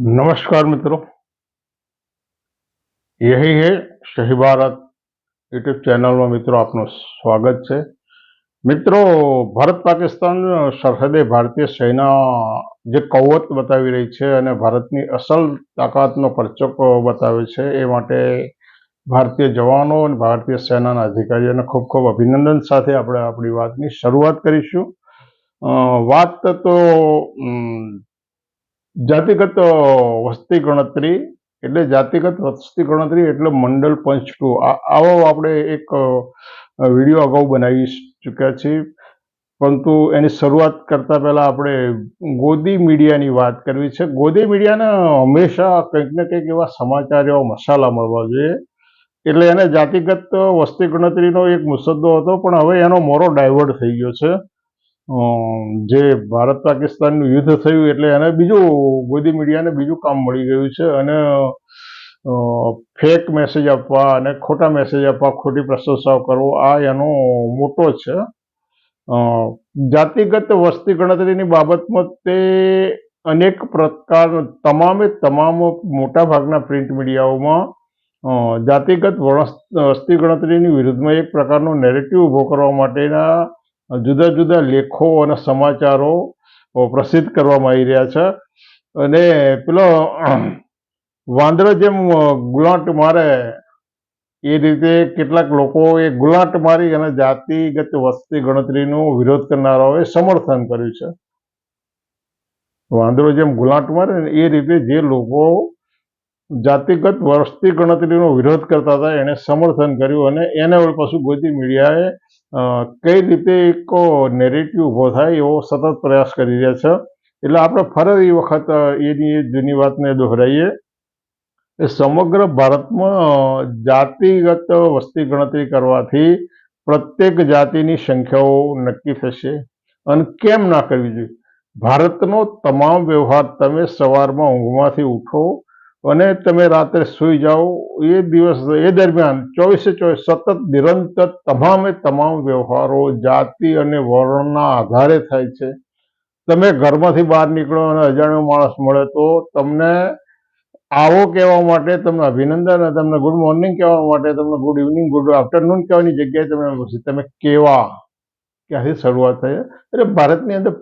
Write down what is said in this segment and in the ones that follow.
નમસ્કાર મિત્રો યહી હે શહી ભારત યુટ્યુબ ચેનલમાં મિત્રો આપનું સ્વાગત છે મિત્રો ભારત પાકિસ્તાન સરહદે ભારતીય સેના જે કૌવત બતાવી રહી છે અને ભારતની અસલ તાકાતનો પરચક બતાવે છે એ માટે ભારતીય જવાનો અને ભારતીય સેનાના અધિકારીઓને ખૂબ ખૂબ અભિનંદન સાથે આપણે આપણી વાતની શરૂઆત કરીશું. વાત તો જાતિગત વસ્તી ગણતરી એટલે જાતિગત વસ્તી ગણતરી એટલે મંડળ પંચ ટુ. આવો આપણે એક વીડિયો અગાઉ બનાવી ચૂક્યા છીએ. પરંતુ એની શરૂઆત કરતા પહેલા આપણે ગોદી મીડિયાની વાત કરવી છે. ગોદી મીડિયાને હંમેશા કંઈક ને કંઈક એવા સમાચાર, એવા મસાલા મળવા જોઈએ. એટલે એને જાતિગત વસ્તી ગણતરીનો એક મુસદ્દો હતો, પણ હવે એનો મોરો ડાયવર્ટ થઈ ગયો છે. જે ભારત પાકિસ્તાનનું યુદ્ધ થયું એટલે એને બીજું ગોદી મીડિયાને બીજું કામ મળી ગયું છે અને ફેક મેસેજ આપવા અને ખોટા મેસેજ આપવા, ખોટી પ્રશંસાઓ કરવો, આ એનો મોટો છે. જાતિગત વસ્તી ગણતરીની બાબતમાં તે અનેક પ્રકાર, તમામે તમામ મોટા ભાગના પ્રિન્ટ મીડિયાઓમાં જાતિગત વસ્તી ગણતરીની વિરુદ્ધમાં એક પ્રકારનો નેરેટિવ ઊભો કરવા માટેના જુદા જુદા લેખો અને સમાચારો પ્રસિદ્ધ કરવામાં આવી રહ્યા છે. અને પેલો વાંદરો જેમ ગુલાટ મારે, એ રીતે કેટલાક લોકો એ ગુલાંટ મારી અને જાતિગત વસ્તી ગણતરીનો વિરોધ કરનારાઓએ સમર્થન કર્યું છે. વાંદરો જેમ ગુલાંટ મારે એ રીતે જે લોકો જાતિગત વસ્તી ગણતરીનો વિરોધ કરતા હતા એને સમર્થન કર્યું અને એને પાછું ગોદી મીડિયાએ કઈ રીતે એક નેરેટિવ ઊભો થાય એવો સતત પ્રયાસ કરી રહ્યા છે. એટલે આપણે ફરી વખત એની એ જૂની વાતને દોહરાઈએ. એ સમગ્ર ભારતમાં જાતિગત વસ્તી ગણતરી કરવાથી પ્રત્યેક જાતિની સંખ્યાઓ નક્કી થશે. અને કેમ ના કરવી જોઈએ? ભારતનો તમામ વ્યવહાર તમે સવારમાં ઊંઘમાંથી ઉઠો અને તમે રાત્રે સૂઈ જાઓ, એ દિવસ, એ દરમિયાન ચોવીસે ચોવીસ સતત નિરંતર તમામે તમામ વ્યવહારો, જાતિ અને વર્ણના આધારે થાય છે. તમે ઘરમાંથી બહાર નીકળો અને અજાણ્યો માણસ મળે તો તમને આવો કહેવા માટે તમને અભિનંદન અને તમને ગુડ મોર્નિંગ કહેવા માટે તમને ગુડ ઇવનિંગ, ગુડ આફ્ટરનૂન કહેવાની જગ્યાએ તમે તમે કેવા? ક્યાંથી શરૂઆત થઈ? એટલે ભારતની અંદર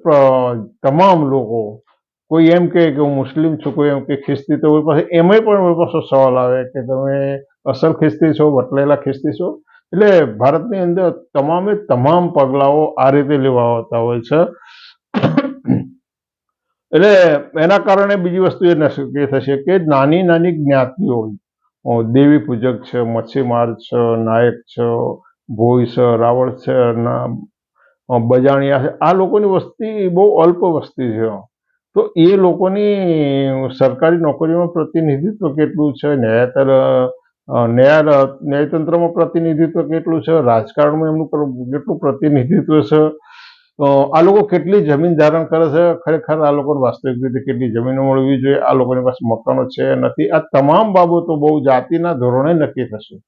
તમામ લોકો કોઈ એમ કહે કે હું મુસ્લિમ છું, કોઈ એમ કે ખ્રિસ્તી તો પાસે, એમાંય પણ મારી સવાલ આવે કે તમે અસલ ખ્રિસ્તી છો, વટલેલા ખ્રિસ્તી છો? એટલે ભારતની અંદર તમામે તમામ પગલાઓ આ રીતે લેવા આવતા હોય છે. એટલે એના કારણે બીજી વસ્તુ એ નક્કી થશે કે નાની નાની જ્ઞાતિઓ દેવી પૂજક છે, મચ્છીમાર છે, નાયક છે, ભોઈ છે, રાવળ છે બજાણિયા છે, આ લોકોની વસ્તી બહુ અલ્પ વસ્તી છે. તો એ લોકોની સરકારી નોકરીમાં પ્રતિનિધિત્વ કેટલું છે? ન્યાયતર ન્યાય, ન્યાયતંત્રમાં પ્રતિનિધિત્વ કેટલું છે? રાજકારણમાં એમનું કેટલું પ્રતિનિધિત્વ છે? આ લોકો કેટલી જમીન ધારણ કરે છે? ખરેખર આ લોકોને વાસ્તવિક રીતે કેટલી જમીનો મળવી જોઈએ? આ લોકોની પાસે મકાનો છે? નથી. આ તમામ બાબતો બહુ જાતિના ધોરણે નક્કી થશે.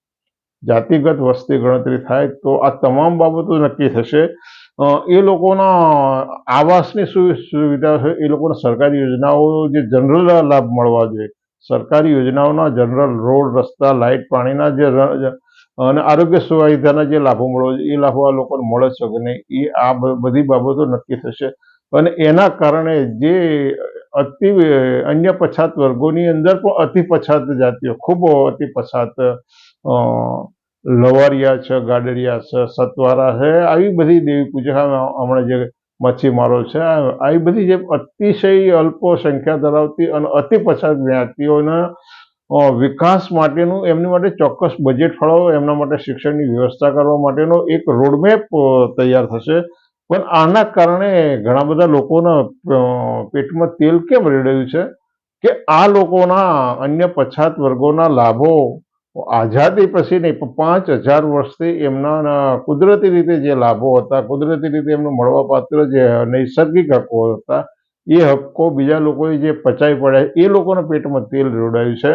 જાતિગત વસ્તી ગણતરી થાય તો આ તમામ બાબતો નક્કી થશે. એ લોકોના આવાસની સુવિધા છે, એ લોકોને સરકારી યોજનાઓ જે જનરલ લાભ મળવા જોઈએ. સરકારી યોજનાઓના જનરલ રોડ, રસ્તા, લાઇટ, પાણીના જે અને આરોગ્ય સુવિધાના જે લાભો મળવા જોઈએ, એ લાભો આ લોકોને મળે છે કે નહીં, એ આ બધી બાબતો નક્કી થશે. અને એના કારણે જે અતિ, અન્ય પછાત વર્ગોની અંદર પણ અતિ પછાત જાતિઓ, ખૂબ અતિ પછાત લવારિયા છે, ગાડરિયા છે, સતવારા છે, આવી બધી દેવી પૂજા હમણાં જે મચ્છીમારો છે, આવી બધી જે અતિશય અલ્પ સંખ્યા ધરાવતી અને અતિ પછાત જ્ઞાતિઓના વિકાસ માટેનું, એમની માટે ચોક્કસ બજેટ ફાળવો એમના માટે શિક્ષણની વ્યવસ્થા કરવા માટેનો એક રોડમેપ તૈયાર થશે. પણ આના કારણે ઘણા બધા લોકોના પેટમાં તેલ કેમ રેડાયું છે? કે આ લોકોના અન્ય પછાત વર્ગોના લાભો આઝાદી પછી નહીં પાંચ હજાર વર્ષથી એમના કુદરતી રીતે જે લાભો હતા, કુદરતી રીતે એમને મળવાપાત્ર જે નૈસર્ગિક હકો હતા, એ હક્કો બીજા લોકોએ જે પચાવી પડ્યા, એ લોકોના પેટમાં તેલ રેડાયું છે.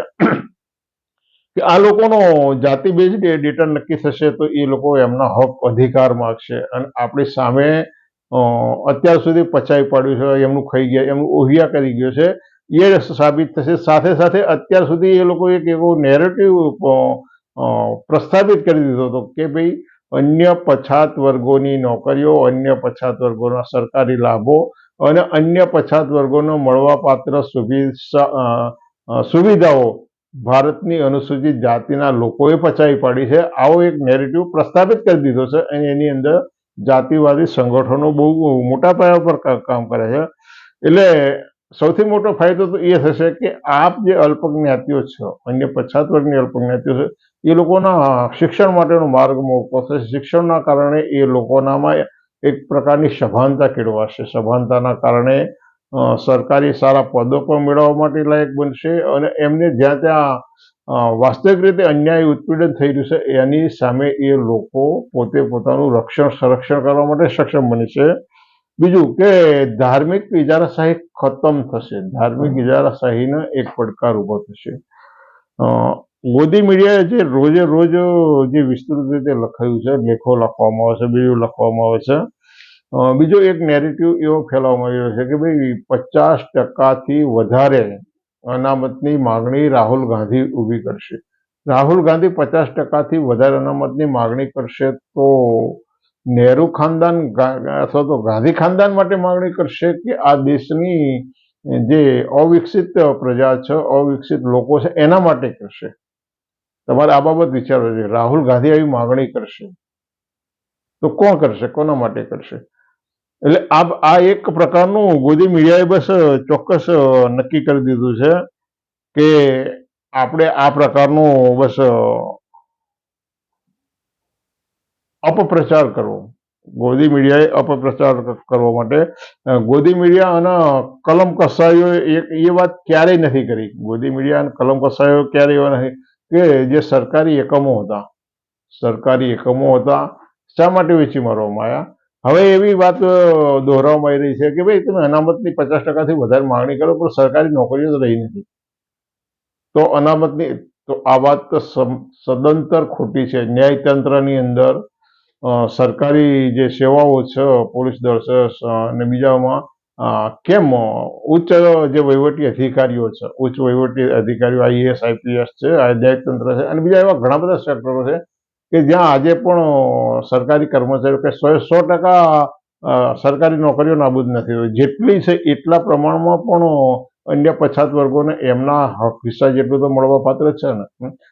કે આ લોકોનો જાતિ બેઝ ડેટા નક્કી થશે તો એ લોકો એમના હક અધિકાર માગશે. અને આપણી સામે અત્યાર સુધી પચાવી પાડ્યું છે, એમનું ખાઈ ગયા, એમનું ઓહિયા કરી ગયો છે. એ સાબિત થશે. સાથે સાથે અત્યાર સુધી એ લોકો એક એવો નેરેટિવ પ્રસ્થાપિત કરી દીધો હતો કે ભાઈ અન્ય પછાત વર્ગોની નોકરીઓ, અન્ય પછાત વર્ગોના સરકારી લાભો અને અન્ય પછાત વર્ગોનો મળવાપાત્ર સુવિધાઓ ભારતની અનુસૂચિત જાતિના લોકોએ પચાવી પાડી છે. આવો એક નેરેટિવ પ્રસ્થાપિત કરી દીધો છે અને એની અંદર જાતિવાદી સંગઠનો બહુ મોટા પાયા પર કામ કરે છે. એટલે સૌથી મોટો ફાયદો તો એ થશે કે આપ જે અલ્પજ્ઞાતિઓ છે, અન્ય પછાત વર્ગની અલ્પજ્ઞાતિઓ છે, એ લોકોના શિક્ષણ માટેનો માર્ગ મોકો થશે. શિક્ષણના કારણે એ લોકોનામાં એક પ્રકારની સભાનતા કેળવાશે. સભાનતાના કારણે સરકારી સારા પદો પણ મેળવવા માટે લાયક બનશે અને એમને જ્યાં ત્યાં વાસ્તવિક રીતે અન્યાય ઉત્પીડન થઈ રહ્યું છે, એની સામે એ લોકો પોતે પોતાનું રક્ષણ, સંરક્ષણ કરવા માટે સક્ષમ બનશે બીજું કે ધાર્મિક ઇજારાશાહી ખતમ થશે. ધાર્મિક ઇજારાશાહીનો એક પડકાર ઊભો થશે. મોદી મીડિયાએ જે રોજે રોજ જે વિસ્તૃત રીતે લખાયું છે લેખો લખવામાં આવે છે બીજું લખવામાં આવે છે. બીજો એક નેરેટિવ એવો ફેલાવવામાં આવ્યો છે કે ભાઈ પચાસ ટકાથી વધારે અનામતની માગણી રાહુલ ગાંધી ઊભી કરશે. રાહુલ ગાંધી પચાસ ટકાથી વધારે અનામતની માગણી કરશે તો નહેરુ ખાનદાન અથવા તો ગાંધી ખાનદાન માટે માગણી કરશે કે આ દેશની જે અવિકસિત પ્રજા છે, અવિકસિત લોકો છે, એના માટે કરશે. તમારે આ બાબત વિચારવું જોઈએ. રાહુલ ગાંધી આવી માગણી કરશે. તો કોણ કરશે? કોના માટે કરશે? એટલે આ આ એક પ્રકારનું મોદી મીડિયાએ બસ ચોક્કસ નક્કી કરી દીધું છે કે આપણે આ પ્રકારનું બસ અપપ્રચાર કરવો. ગોદી મીડિયાએ અપપ્રચાર કરવા માટે ગોદી મીડિયા અને કલમ એક એ વાત ક્યારેય નથી કરી. ગોદી મીડિયા અને કલમ કસાઈઓ ક્યારેય એવા નથી કે જે સરકારી એકમો હતા. સરકારી એકમો હતા. શા માટે વેચી મારવામાં આવ્યા? હવે એવી વાત દોહરાવવામાં આવી રહી છે કે ભાઈ તમે અનામતની પચાસ ટકાથી વધારે માંગણી કરો, પણ સરકારી નોકરીઓ તો રહી નથી. તો અનામતની, તો આ વાત તો સદંતર ખોટી છે. ન્યાયતંત્રની અંદર સરકારી જે સેવાઓ છે, પોલીસ દળ છે અને બીજામાં કેમ? ઉચ્ચ જે વહીવટી અધિકારીઓ છે, ઉચ્ચ વહીવટી અધિકારીઓ આઈએએસ આઈપીએસ છે ન્યાયતંત્ર છે, અને બીજા એવા ઘણા બધા સેક્ટરો છે કે જ્યાં આજે પણ સરકારી કર્મચારીઓ કે સો સો ટકા સરકારી નોકરીઓ નાબૂદ નથી હોય જેટલી છે એટલા પ્રમાણમાં પણ અન્ય પછાત વર્ગોને એમના હક હિસ્સા જેટલું તો મળવા પાત્ર છે ને.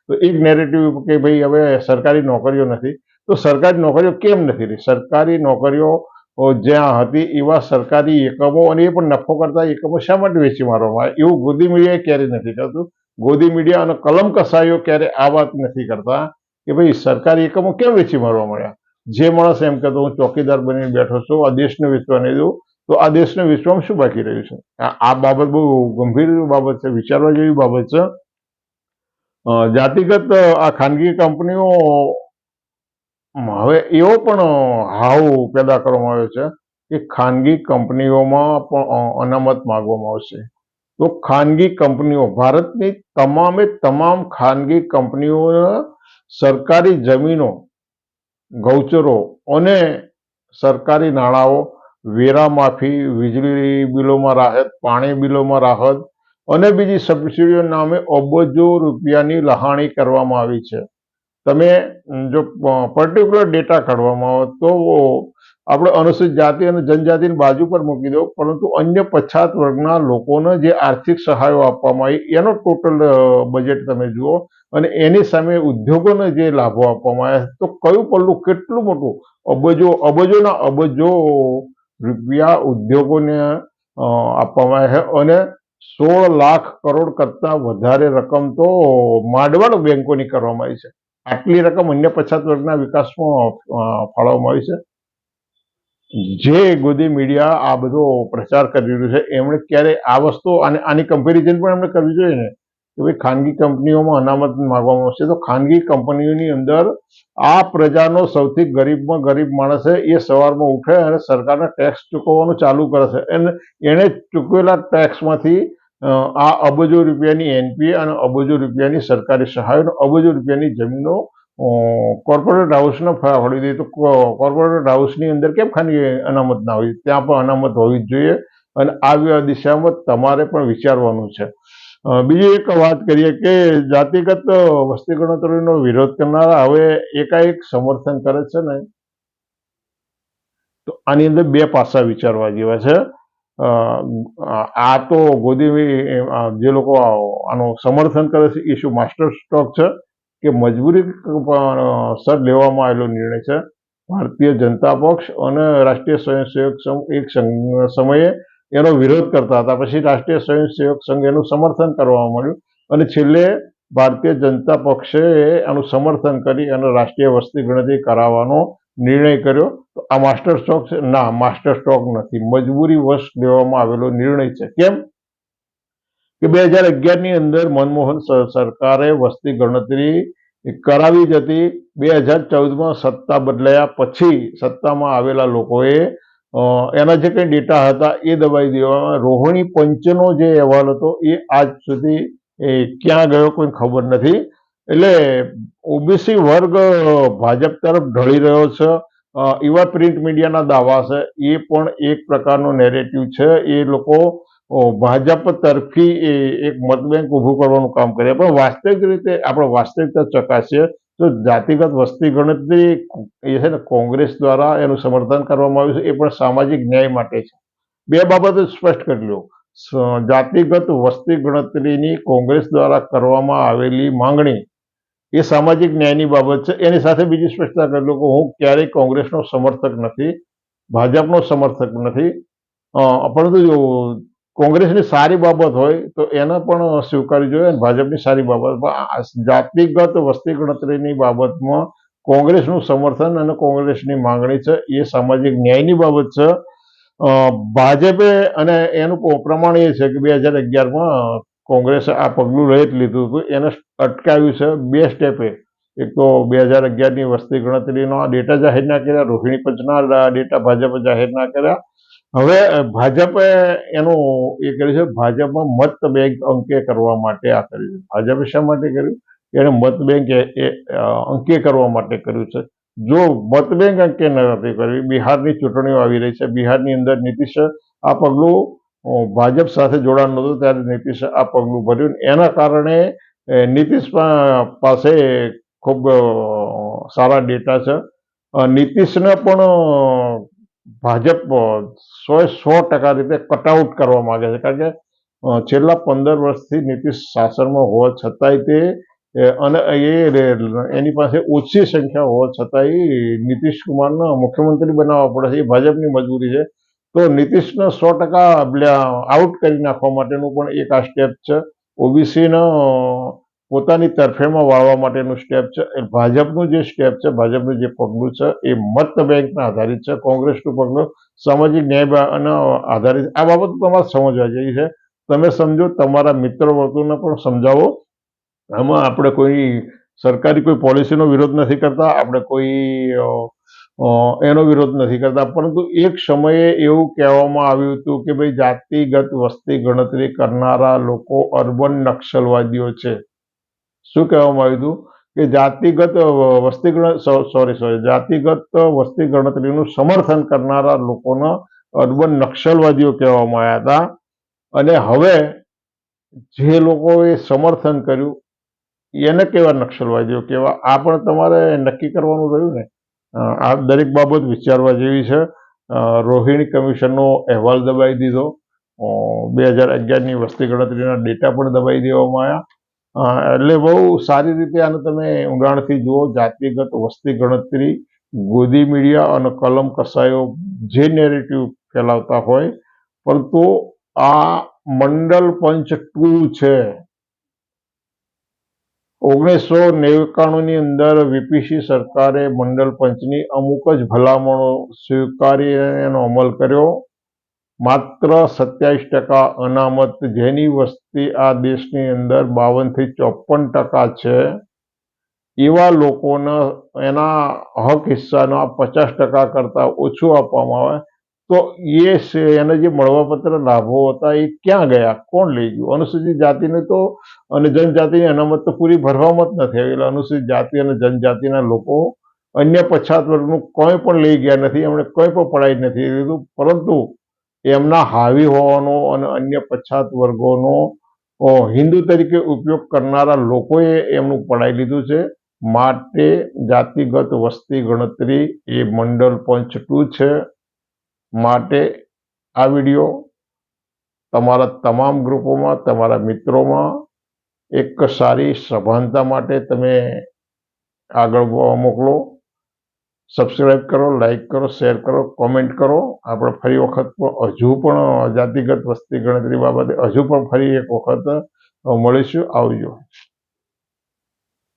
તો એક નેરેટિવ કે ભાઈ હવે સરકારી નોકરીઓ નથી. તો સરકારી નોકરીઓ કેમ નથી રહી? સરકારી નોકરીઓ જ્યાં હતી એવા સરકારી એકમો અને એ પણ નફો કરતા એકમો શા માટે વેચી મારવામાં આવે? એવું ગોદી મીડિયાએ ક્યારેય નથી કરતું. ગોદી મીડિયા અને કલમ કસાયો ક્યારે આ વાત નથી કરતા કે ભાઈ સરકારી એકમો કેમ વેચી મારવા મળ્યા જે માણસ એમ કહેતો, હું ચોકીદાર બનીને બેઠો છું, આ દેશને વેચવા નહીં દઉં, તો આ દેશને વિશ્વમાં શું બાકી રહ્યું છે? આ બાબત બહુ ગંભીર બાબત છે, વિચારવા જેવી બાબત છે. જાતિગત આ ખાનગી કંપનીઓ હવે એવો પણ હાવ પેદા કરવામાં આવ્યો છે કે ખાનગી કંપનીઓમાં પણ અનામત માગવામાં આવશે. તો ખાનગી કંપનીઓ, ભારતની તમામે તમામ ખાનગી કંપનીઓના સરકારી જમીનો, ગૌચરો અને સરકારી નાણાંઓ, વેરા માફી, વીજળી બિલોમાં રાહત, પાણી બિલોમાં રાહત અને બીજી સબસિડીઓ નામે અબજો રૂપિયાની લહાણી કરવામાં આવી છે. તમે જો પર્ટિક્યુલર ડેટા કાઢવામાં આવે તો આપણે અનુસૂચિત જાતિ અને જનજાતિની બાજુ પર મૂકી દો. પરંતુ અન્ય પછાત વર્ગના લોકોને જે આર્થિક સહાયો આપવામાં આવી, એનો ટોટલ બજેટ તમે જુઓ અને એની સામે ઉદ્યોગોને જે લાભો આપવામાં આવ્યા, તો કયું પલ્લું કેટલું મોટું? અબજો, અબજોના અબજો રૂપિયા ઉદ્યોગોને આપવામાં આવ્યા છે અને સોળ લાખ કરોડ કરતાં વધારે રકમ તો માંડવાળ બેંકોની કરવામાં આવી છે. આટલી રકમ અન્ય પછાત વર્ગના વિકાસમાં ફાળવવામાં આવી છે. જે ગોદી મીડિયા આ બધો પ્રચાર કરી રહ્યું છે, એમણે ક્યારે આ વસ્તુ અને આની કમ્પેરિઝન પણ એમણે કરવી જોઈએ ને? કે ભાઈ ખાનગી કંપનીઓમાં અનામત માંગવામાં આવશે તો ખાનગી કંપનીઓની અંદર આ પ્રજાનો સૌથી ગરીબમાં ગરીબ માણસ છે એ સવારમાં ઉઠે અને સરકારને ટેક્સ ચૂકવવાનું ચાલુ કરે છે. અને એણે ચૂકવેલા ટેક્સમાંથી આ અબજો રૂપિયાની એનપીએ અને અબજો રૂપિયાની સરકારી સહાય અબજો રૂપિયાની જમીનો કોર્પોરેટ હાઉસને ફાળવી દઈએ તો કોર્પોરેટ હાઉસની અંદર કેમ ખાલી અનામત ના હોય? ત્યાં પણ અનામત હોવી જ જોઈએ અને આ દિશામાં તમારે પણ વિચારવાનું છે. બીજી એક વાત કરીએ કે જાતિગત વસ્તી ગણતરીનો વિરોધ કરનારા હવે એકાએક સમર્થન કરે છે ને? તો આની અંદર બે પાસા વિચારવા જેવા છે. આ તો ગોદી જે લોકો આનું સમર્થન કરે છે, એ માસ્ટર સ્ટ્રોક છે કે મજબૂરી સર લેવામાં આવેલો નિર્ણય છે? ભારતીય જનતા પક્ષ અને રાષ્ટ્રીય સ્વયંસેવક સંઘ એક સમયે એનો વિરોધ કરતા હતા. પછી રાષ્ટ્રીય સ્વયંસેવક સંઘ એનું સમર્થન કરવામાં મળ્યું અને છેલ્લે ભારતીય જનતા પક્ષે આનું સમર્થન કરી અને રાષ્ટ્રીય વસ્તી ગણતરી કરાવવાનો નિર્ણય કર્યો. આ માસ્ટર સ્ટોક છે? ના, માસ્ટર સ્ટોક નથી. મજબૂરી વશ લેવામાં આવેલો નિર્ણય છે. કેમ? કે બે હજાર અગિયારની અંદર મનમોહન સરકારે વસ્તી ગણતરી કરાવી જતી બે હજાર ચૌદમાં સત્તા બદલાયા પછી સત્તામાં આવેલા લોકોએ એના જે કંઈ ડેટા હતા એ દબાવી દેવામાં. રોહિણી પંચનો જે અહેવાલ હતો એ આજ સુધી, એ ક્યાં ગયો કોઈ ખબર નથી. એટલે ઓબીસી વર્ગ ભાજપ તરફ ઢળી રહ્યો છે. એવા પ્રિન્ટ મીડિયાના દાવા છે, એ પણ એક પ્રકારનો નેરેટિવ છે. એ લોકો ભાજપ તરફી એ એક મતબેંક ઊભું કરવાનું કામ કરે પણ વાસ્તવિક રીતે આપણે વાસ્તવિકતા ચકાસીએ તો જાતિગત વસ્તી ગણતરી એ છે ને કોંગ્રેસ દ્વારા એનું સમર્થન કરવામાં આવ્યું છે. એ પણ સામાજિક ન્યાય માટે છે. બે બાબતો સ્પષ્ટ કરી લો. જાતિગત વસ્તી ગણતરીની કોંગ્રેસ દ્વારા કરવામાં આવેલી માંગણી એ સામાજિક ન્યાયની બાબત છે. એની સાથે બીજી સ્પષ્ટતા કરી લો કે હું ક્યારેય કોંગ્રેસનો સમર્થક નથી, ભાજપનો સમર્થક નથી. પરંતુ જો કોંગ્રેસની સારી બાબત હોય તો એને પણ સ્વીકારવી જોઈએ અને ભાજપની સારી બાબત. જાતિગત વસ્તી ગણતરીની બાબતમાં કોંગ્રેસનું સમર્થન અને કોંગ્રેસની માંગણી છે એ સામાજિક ન્યાયની બાબત છે. ભાજપે અને એનું પ્રમાણ એ છે કે બે હજાર અગિયારમાં કોંગ્રેસે આ પગલું લઈ જ લીધું હતું. એને અટકાવ્યું છે બે સ્ટેપે. એક તો બે હજાર અગિયારની વસ્તી ગણતરીનો ડેટા જાહેર ના કર્યા, રોહિણી પંચના ડેટા ભાજપે જાહેર ના કર્યા. હવે ભાજપે એનું એ કર્યું છે, ભાજપમાં મત બેંક અંકે કરવા માટે આ કર્યું છે. ભાજપે શા માટે કર્યું? એને મત બેંક એ અંકે કરવા માટે કર્યું છે. જો મત બેંક અંકે નથી કરવી, બિહારની ચૂંટણીઓ આવી રહી છે. બિહારની અંદર નીતિશ આ પગલું ભાજપ સાથે જોડાણ નહોતું, ત્યારે નીતિશે આ પગલું ભર્યું એના કારણે નીતિશ પાસે ખૂબ સારા ડેટા છે. નીતિશને પણ ભાજપ સો સો ટકા રીતે કટઆઉટ કરવા માંગે છે. કારણ કે છેલ્લા પંદર વર્ષથી નીતિશ શાસનમાં હોવા છતાંય તે અને એ, એની પાસે ઓછી સંખ્યા હોવા છતાંય નીતિશ કુમારને મુખ્યમંત્રી બનાવવા પડે છે. એ ભાજપની મજબૂરી છે. તો નીતિશને સો ટકા આઉટ કરી નાખવા માટેનું પણ એક આ સ્ટેપ છે. ઓબીસીનો પોતાની તરફેણમાં વાળવા માટેનું સ્ટેપ છે. એ ભાજપનું જે સ્ટેપ છે, ભાજપનું જે પગલું છે, એ મત બેંકના આધારિત છે. કોંગ્રેસનું પગલું સામાજિક ન્યાય અને આધારિત. આ બાબત તમારે સમજવા જેવી છે. તમે સમજો, તમારા મિત્ર વર્તુળને પણ સમજાવો. આમાં આપણે કોઈ સરકારી કોઈ પોલિસીનો વિરોધ નથી કરતા. આપણે કોઈ એનો વિરોધ નથી કરતા. પરંતુ એક સમયે એવું કહેવામાં આવ્યું હતું કે ભાઈ, જાતિગત વસ્તી ગણતરી કરનારા લોકો અર્બન નક્સલવાદીઓ છે. શું કહેવામાં આવ્યું હતું? કે જાતિગત વસ્તી સોરી સોરી, જાતિગત વસ્તી ગણતરીનું સમર્થન કરનારા લોકોને અર્બન નક્સલવાદીઓ કહેવામાં આવ્યા હતા. અને હવે જે લોકોએ સમર્થન કર્યું, એને કેવા નક્સલવાદીઓ કેવા આ પણ તમારે નક્કી કરવાનું રહ્યું ને? આ દરેક બાબત વિચારવા જેવી છે. રોહિણી કમિશનનો અહેવાલ દબાઈ દીધો. બે હજાર અગિયારની વસ્તી ગણતરીના ડેટા પણ દબાઈ દેવામાં આવ્યા. એટલે બહુ સારી રીતે આને તમે ઊંડાણથી જુઓ, જાતિગત વસ્તી ગણતરી, ગોદી મીડિયા અને કલમ કસાયો જે નેરેટિવ ફેલાવતા હોય. પરંતુ આ મંડલ પંચ ટુ છે. ઓગણીસો નેવ્યાણુંની અંદર વીપીસી સરકારે મંડળ પંચની અમુક જ ભલામણો સ્વીકારી એનો અમલ કર્યો. માત્ર સત્યાવીસ ટકા અનામત જેની વસ્તી આ દેશની અંદર બાવનથી ચોપન ટકા છે. એવા લોકોના એના હક હિસ્સાના પચાસ ટકા કરતાં ઓછું આપવામાં આવે. તો એ એને જે મળવાપત્ર લાભો હતા, એ ક્યાં ગયા? કોણ લઈ ગયું? અનુસૂચિત જાતિને તો અને જનજાતિની અનામત તો પૂરી ભરવામાં જ નથી એટલે અનુસૂચિત જાતિ અને જનજાતિના લોકો અન્ય પછાત વર્ગનું કોઈ પણ લઈ ગયા નથી. એમણે કોઈ પણ પડાઈ નથી લીધું. પરંતુ એમના હાવી હોવાનો અને અન્ય પછાત વર્ગોનો હિન્દુ તરીકે ઉપયોગ કરનારા લોકોએ એમનું પડાવી લીધું છે. માટે જાતિગત વસ્તી ગણતરી એ મંડળ પંચ ટુ છે. માટે આ વીડિયો તમારા તમામ ગ્રુપોમાં, તમારા મિત્રોમાં એક સારી સભાનતા માટે તમે આગળ મોકલો. સબસ્ક્રાઈબ કરો લાઈક કરો શેર કરો કોમેન્ટ કરો. આપણે ફરી વખત હજુ પણ જાતિગત વસ્તી ગણતરી બાબતે હજુ પણ ફરી એક વખત મળીશું. આવજો.